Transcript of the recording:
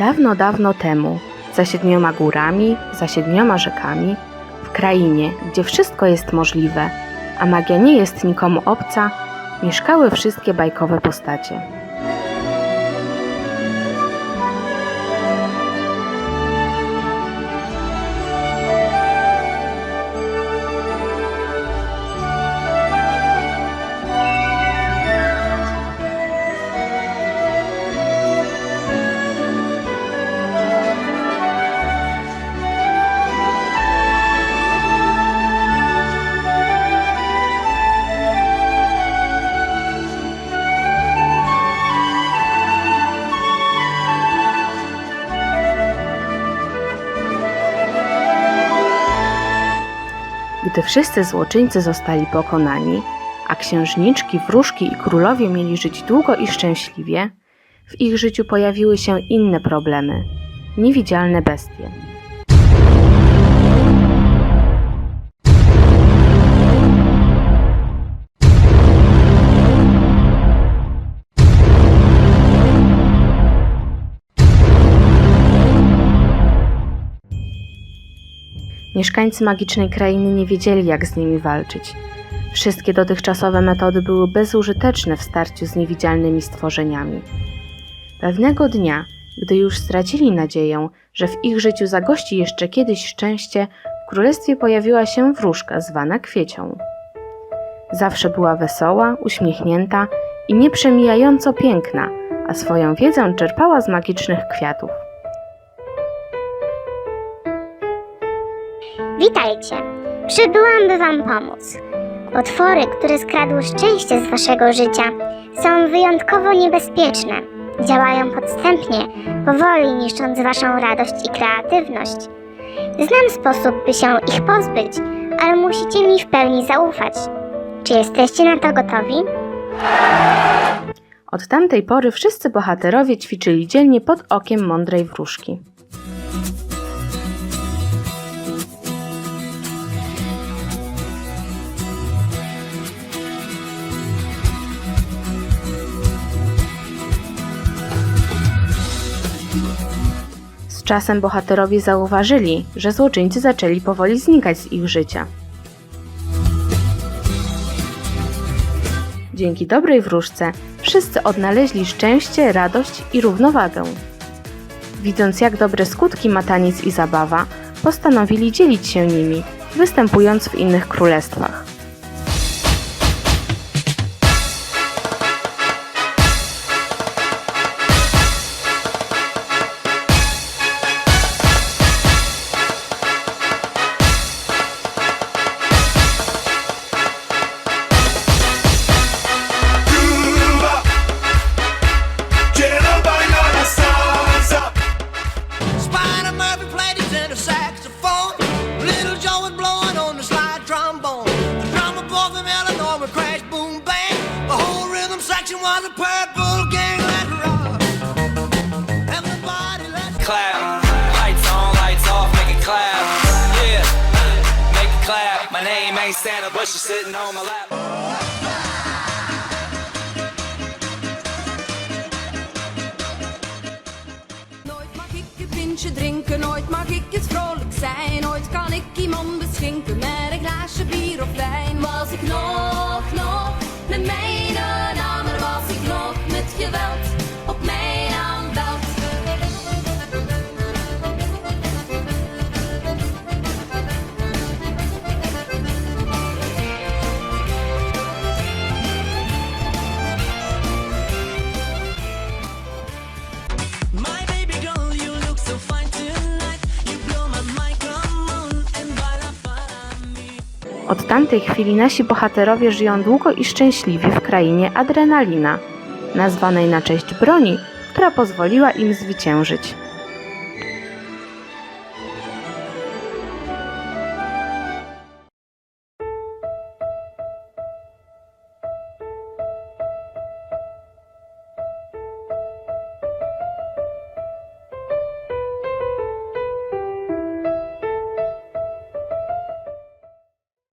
Dawno, dawno temu, za siedmioma górami, za siedmioma rzekami, w krainie, gdzie wszystko jest możliwe, a magia nie jest nikomu obca, mieszkały wszystkie bajkowe postacie. Gdy wszyscy złoczyńcy zostali pokonani, a księżniczki, wróżki i królowie mieli żyć długo i szczęśliwie, w ich życiu pojawiły się inne problemy niewidzialne bestie. Mieszkańcy magicznej krainy nie wiedzieli, jak z nimi walczyć. Wszystkie dotychczasowe metody były bezużyteczne w starciu z niewidzialnymi stworzeniami. Pewnego dnia, gdy już stracili nadzieję, że w ich życiu zagości jeszcze kiedyś szczęście, w królestwie pojawiła się wróżka zwana Kwiecią. Zawsze była wesoła, uśmiechnięta i nieprzemijająco piękna, a swoją wiedzę czerpała z magicznych kwiatów. Witajcie! Przybyłam, by Wam pomóc. Potwory, które skradły szczęście z Waszego życia, są wyjątkowo niebezpieczne. Działają podstępnie, powoli niszcząc Waszą radość i kreatywność. Znam sposób, by się ich pozbyć, ale musicie mi w pełni zaufać. Czy jesteście na to gotowi? Od tamtej pory wszyscy bohaterowie ćwiczyli dzielnie pod okiem mądrej wróżki. Z czasem bohaterowie zauważyli, że złoczyńcy zaczęli powoli znikać z ich życia. Dzięki dobrej wróżce wszyscy odnaleźli szczęście, radość i równowagę. Widząc, jak dobre skutki ma taniec i zabawa, postanowili dzielić się nimi, występując w innych królestwach. Played his tenor saxophone. Little Joe was blowing on the slide trombone. The drummer boy from Illinois would crash, boom, bang. The whole rhythm section was a purple gang. Let's rock. Everybody, let's clap. Lights on, lights off, make it clap. Yeah, make it clap. My name ain't Santa, but she's sitting on my lap. Drinken, nooit mag ik eens vrolijk zijn. Nooit kan ik iemand beschinken met een glaasje bier of wijn. Was ik nog, nog met mijn Od tamtej chwili nasi bohaterowie żyją długo i szczęśliwie w krainie adrenalina, nazwanej na cześć broni, która pozwoliła im zwyciężyć.